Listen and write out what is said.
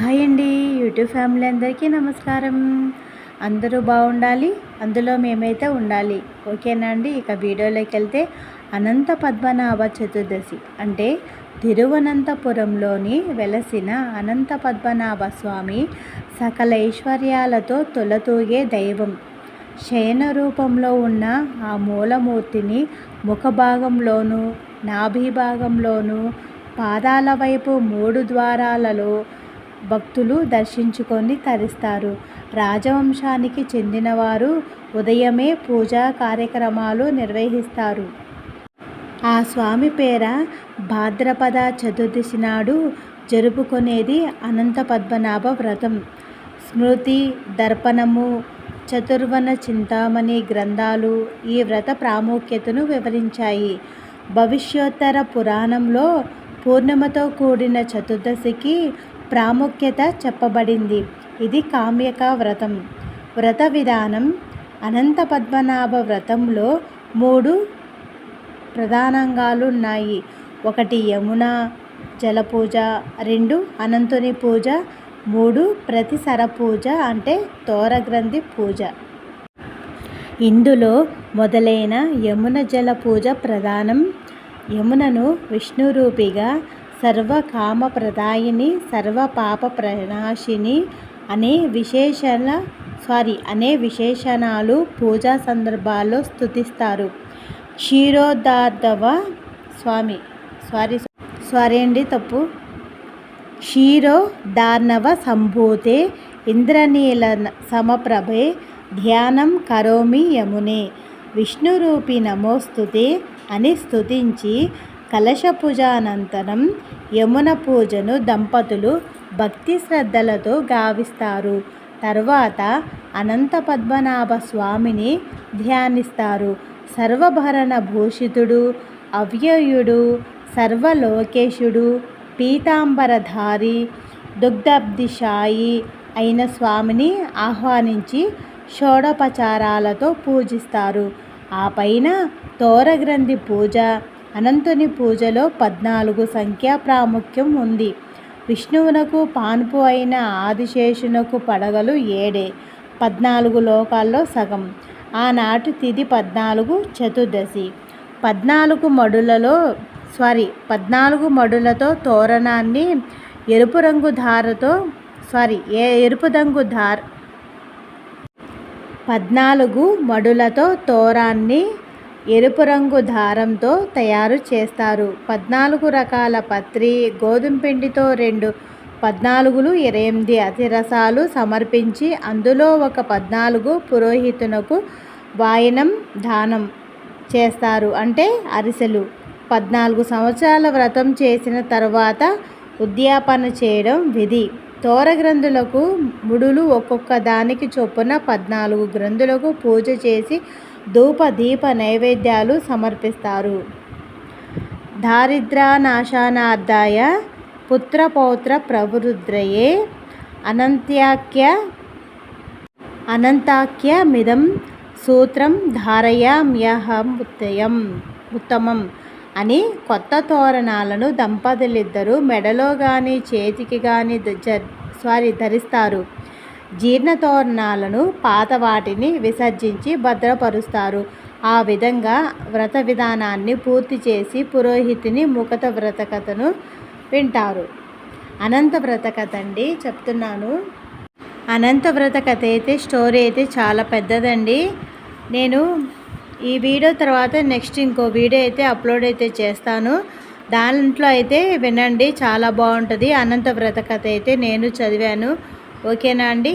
Hi అండి YouTube family అందరికీ నమస్కారం. అందరూ బాగుండాలి అందులో మేమైతే ఉండాలి. ఓకేనా అండి? ఇక వీడియోలోకి వెళ్తే అనంత పద్మనాభ చతుర్దశి అంటే తిరువనంతపురంలోని వెలసిన అనంత పద్మనాభ స్వామి సకల ఐశ్వర్యాలతో తొలతూగే దైవం. శయన రూపంలో ఉన్న ఆ మూలమూర్తిని ముఖభాగంలోనూ నాభిభాగంలోనూ పాదాల వైపు మూడు ద్వారాలలో భక్తులు దర్శించుకొని తరిస్తారు. రాజవంశానికి చెందినవారు ఉదయమే పూజా కార్యక్రమాలు నిర్వహిస్తారు. ఆ స్వామి పేర భాద్రపద చతుర్దశి నాడు జరుపుకునేది అనంత పద్మనాభ వ్రతం. స్మృతి దర్పణము చతుర్వన చింతామణి గ్రంథాలు ఈ వ్రత ప్రాముఖ్యతను వివరించాయి. భవిష్యోత్తర పురాణంలో పూర్ణిమతో కూడిన చతుర్దశికి ప్రాముఖ్యత చెప్పబడింది. ఇది కామ్యక వ్రతం. వ్రత విధానం అనంత పద్మనాభ వ్రతంలో మూడు ప్రధానంగాలు ఉన్నాయి. ఒకటి యమున జలపూజ రెండు అనంతుని పూజ మూడు ప్రతిసర పూజ అంటే తోరగ్రంథి పూజ. ఇందులో మొదలైన యమున జల పూజ ప్రధానం. యమునను విష్ణురూపిగా సర్వకామప్రదాయిని సర్వపాప ప్రణాశిని అనే విశేషణ సారీ అనే విశేషణాలు పూజా సందర్భాల్లో స్థుతిస్తారు క్షీరోదార్ధవ స్వామి సారీ సారీ అండి తప్పు. క్షీరో దార్ణవ సంభూతే ఇంద్రనీల సమప్రభే ధ్యానం కరోమి యమునే. విష్ణురూపి నమోస్తుతే అని స్తుతించి కలశ పూజ అనంతరం యమున పూజను దంపతులు భక్తి శ్రద్ధలతో గావిస్తారు. తర్వాత అనంత పద్మనాభ స్వామిని ధ్యానిస్తారు. సర్వభరణ భూషితుడు అవ్యయుడు సర్వలోకేశుడు పీతాంబరధారి దుగ్ధబ్దిశాయి అయిన స్వామిని ఆహ్వానించి షోడపచారాలతో పూజిస్తారు. ఆ పైన తోరగ్రంథి పూజ అనంతుని పూజలో పద్నాలుగు సంఖ్యా ప్రాముఖ్యం ఉంది. విష్ణువునకు పాన్పు అయిన ఆదిశేషునకు పడగలు ఏడే. పద్నాలుగు లోకాల్లో సగం. ఆనాటి తిది పద్నాలుగు చతుర్దశి. పద్నాలుగు మడులలో సారీ పద్నాలుగు మడులతో తోరణాన్ని ఎరుపు రంగు ధారతో సారీ ఏ ఎరుపు రంగు ధార పద్నాలుగు మడులతో తోరాన్ని ఎరుపు రంగు దారంతో తయారు చేస్తారు. పద్నాలుగు రకాల పత్రి గోధుమ పిండితో రెండు పద్నాలుగులు ఇరవై ఎనిమిది అతిరసాలు సమర్పించి అందులో ఒక పద్నాలుగు పురోహితునకు వాయనం దానం చేస్తారు. అంటే అరిసెలు. పద్నాలుగు సంవత్సరాల వ్రతం చేసిన తర్వాత ఉద్యాపన చేయడం విధి. తోర గ్రంథులకు ముడులు ఒక్కొక్క దానికి చొప్పున పద్నాలుగు గ్రంథులకు పూజ చేసి ధూప దీప నైవేద్యాలు సమర్పిస్తారు. దారిద్ర్యనాశానార్థాయ పుత్రపౌత్ర ప్రవృద్రయే అనంత్యాఖ్య అనంతాఖ్యమిదం సూత్రం ధారయామ్యహముత్తయం ఉత్తమం అని కొత్త తోరణాలను దంపతులిద్దరూ మెడలో కానీ చేతికి కానీ సారీ ధరిస్తారు. జీర్ణ తోరణాలను పాత వాటిని విసర్జించి భద్రపరుస్తారు. ఆ విధంగా వ్రత విధానాన్ని పూర్తి చేసి పురోహితుని ముఖత వ్రతకథను వింటారు. అనంత వ్రతకథ అండి చెప్తున్నాను. అనంత వ్రతకథ అయితే స్టోరీ అయితే చాలా పెద్దదండి. నేను ఈ వీడియో తర్వాత నెక్స్ట్ ఇంకో వీడియో అయితే అప్లోడ్ అయితే చేస్తాను. దాంట్లో అయితే వినండి చాలా బాగుంటుంది. అనంత వ్రత కథ అయితే నేను చదివాను. ఓకేనా అండి?